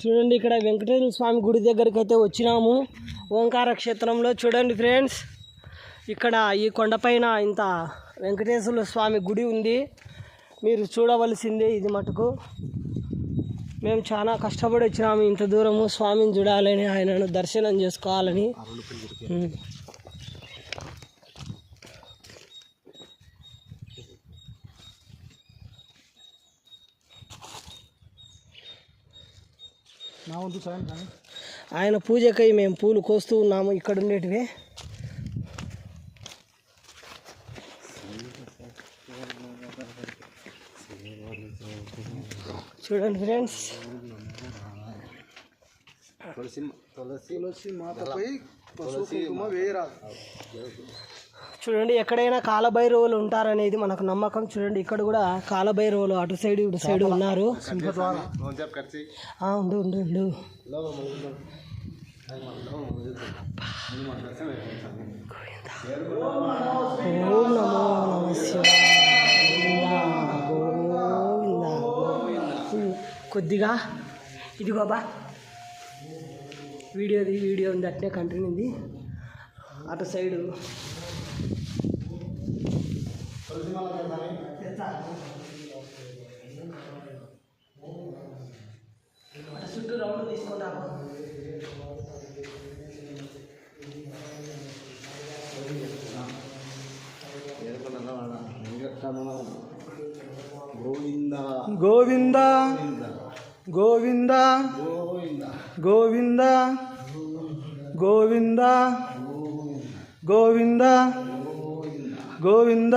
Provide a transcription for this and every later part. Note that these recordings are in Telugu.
చూడండి ఇక్కడ వెంకటేశ్వర స్వామి గుడి దగ్గరికి అయితే వచ్చినాము. ఓంకార క్షేత్రంలో చూడండి ఫ్రెండ్స్. ఇక్కడ ఈ కొండపైన ఇంత వెంకటేశ్వర స్వామి గుడి ఉంది. మీరు చూడవలసిందే ఇది మటుకు. మేము చాలా కష్టపడి వచ్చినాము ఇంత దూరము స్వామిని చూడాలని ఆయనను దర్శనం చేసుకోవాలని. నా వంతు సాయం కానీ. ఆయన పూజకై మేము పూలు కోస్తూ ఉన్నాము ఇక్కడ ఉండేటివి. చూడండి ఫ్రెండ్స్. తులసి తులసి తులసి మాతపై పసుపు కుంకుమ వేయరాదు. చూడండి ఎక్కడైనా కాలభైరవులు ఉంటారనేది మనకు నమ్మకం. చూడండి ఇక్కడ కూడా కాలభైరవులు అటు సైడ్ ఇటు సైడ్ ఉన్నారు. ఉండు ఉండు ఉండు. ఓం నమో నమ కొద్దిగా వీడియోది వీడియో ఉంది అట్నే కంటిన్యూ ఉంది అటు సైడు. 조심하라 세상에. 됐다. చుట్టూ రౌండ్ తీసుకుందాము గోవింద గోవింద గోవింద గోవింద గోవింద గోవింద గోవింద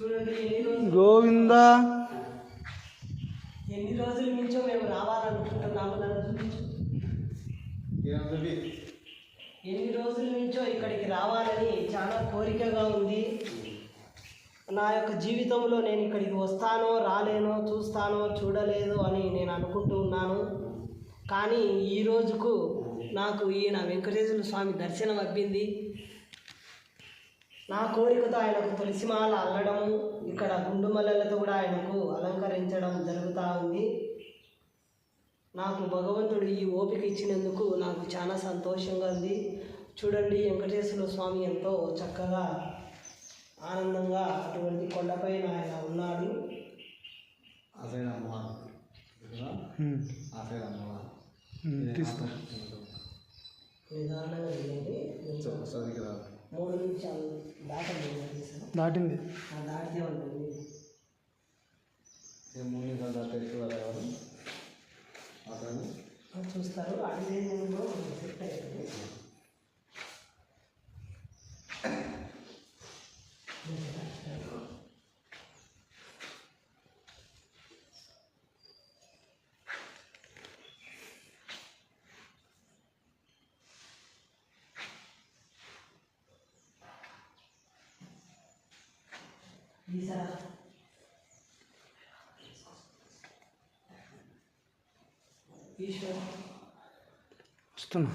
గోవింద. ఎన్ని రోజుల నుంచో మేము రావాలనుకుంటున్నాము నన్ను చూపించు. ఎన్ని రోజుల నుంచో ఇక్కడికి రావాలని చాలా కోరికగా ఉంది. నా యొక్క జీవితంలో నేను ఇక్కడికి వస్తానో రాలేనో చూస్తానో చూడలేదు అని నేను అనుకుంటూ ఉన్నాను. కానీ ఈ రోజుకు నాకు ఈయన వెంకటేశ్వర స్వామి దర్శనం అబ్బింది. నా కోరికతో ఆయనకు తులసిమాల అల్లడము ఇక్కడ గుండు మల్లెలతో కూడా ఆయనకు అలంకరించడం జరుగుతూ ఉంది. నాకు భగవంతుడు ఈ ఓపిక ఇచ్చినందుకు నాకు చాలా సంతోషంగా ఉంది. చూడండి వెంకటేశ్వర స్వామి ఎంతో చక్కగా ఆనందంగా అటువంటి కొండపైన ఆయన ఉన్నాడు. నిదానంగా మూడు నిమిషాలు దాటండి దాటింది. ఆ దాటితే ఉంటుంది ఏ మూడు నిమిషాలు ఎవరు అతను చూస్తారు. అడిగే సెట్ అయ్యింది. ఈసారి ఈశ్వర్ వస్తున్నా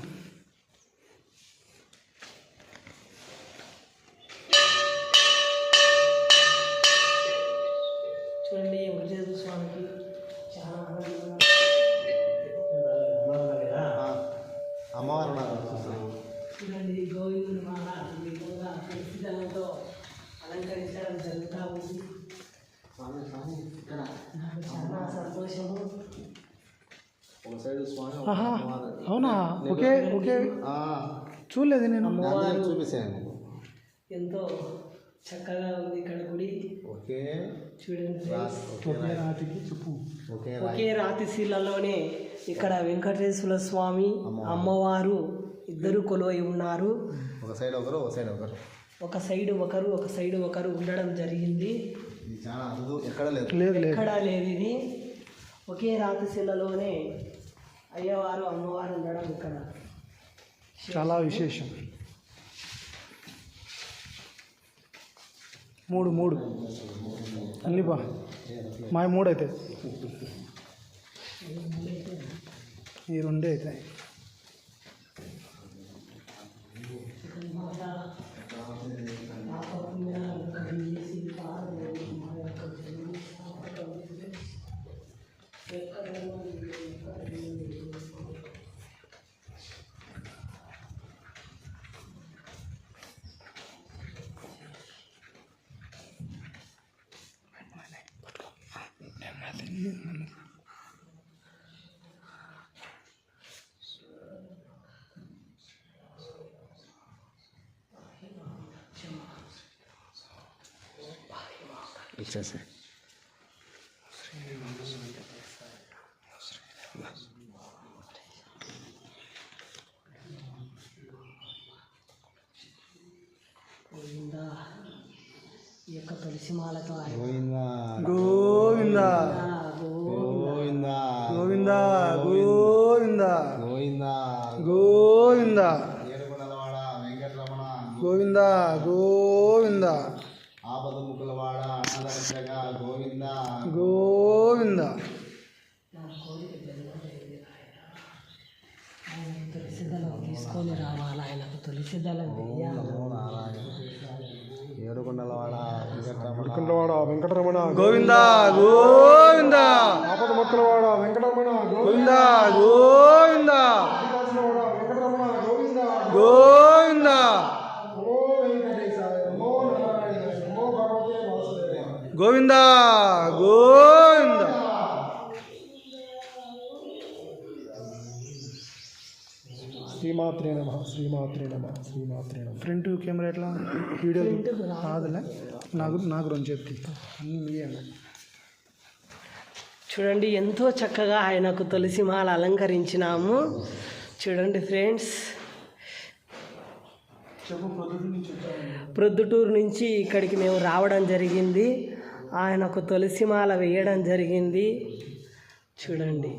అవునా? Okay okay. చూడలేదు నేను. చూపిస్తాను ఎంతో చక్కగా ఉంది ఇక్కడ గుడి. ఓకే. చూడండి చెప్పు. ఓకే ఒకే రాతి శిలలోనే ఇక్కడ వెంకటేశ్వర స్వామి అమ్మవారు. ఇద్దరు కొలువై ఉన్నారు. ఒక సైడ్ ఒకరు ఒక సైడ్ ఒకరు. ఒక సైడ్ ఒకరు ఒక సైడ్ ఒకరు ఉండడం జరిగింది. ఇది చాలా అరుదు ఎక్కడ లేదు. ఎక్కడా లేదు ఇది. ఒకే రాతి శిలలోనే అయ్యవారు అమ్మవారు ఉండడం ఇక్కడ. చాలా విశేషం. మూడు మూడు. అల్లిపా బా. మా మూడు అయితే ఈ రెండే అవుతాయి గోవిందా. ఈ యొక్క తులసి మాలతో ఆయన. గోవిందా. గోవిందా. గోవిందా. గోవిందా గోవిందా. గోవిందా. గోవిందా. ఏడుకొండలవాడ వెంకటరమణ గోవిందా గోవిందా. గోవిందా? గోవిందా. తులసి దళం తీసుకొని రావాలి. ఆయనకు తులసి దళం వెయ్యాలి నమో నారాయణ ఏడుకొండలవాడ? వెంకటరమణ. వెంకటరమణ. గోవిందా. గోవిందా. ఆపద మొక్కలవాడ వెంకటరమణ. గోవిందా. గోవిందా గోవిందా గోవిందా గోవిందా శ్రీమాత్రే నమ శ్రీమాత్రే నమ శ్రీమాత్రే నమ. ఫ్రంట్ కెమెరా ఎట్లా? వీడియో కాదులే. నాకు నాకు రెండు చెప్తే అన్నీ మీయే చూడండి ఎంతో చక్కగా ఆయనకు తులసి మాల అలంకరించినాము. చూడండి ఫ్రెండ్స్ ప్రొద్దుటూరు నుంచి ఇక్కడికి మేము రావడం జరిగింది. ఆయనకు తులసి మాల వేయడం జరిగింది. చూడండి.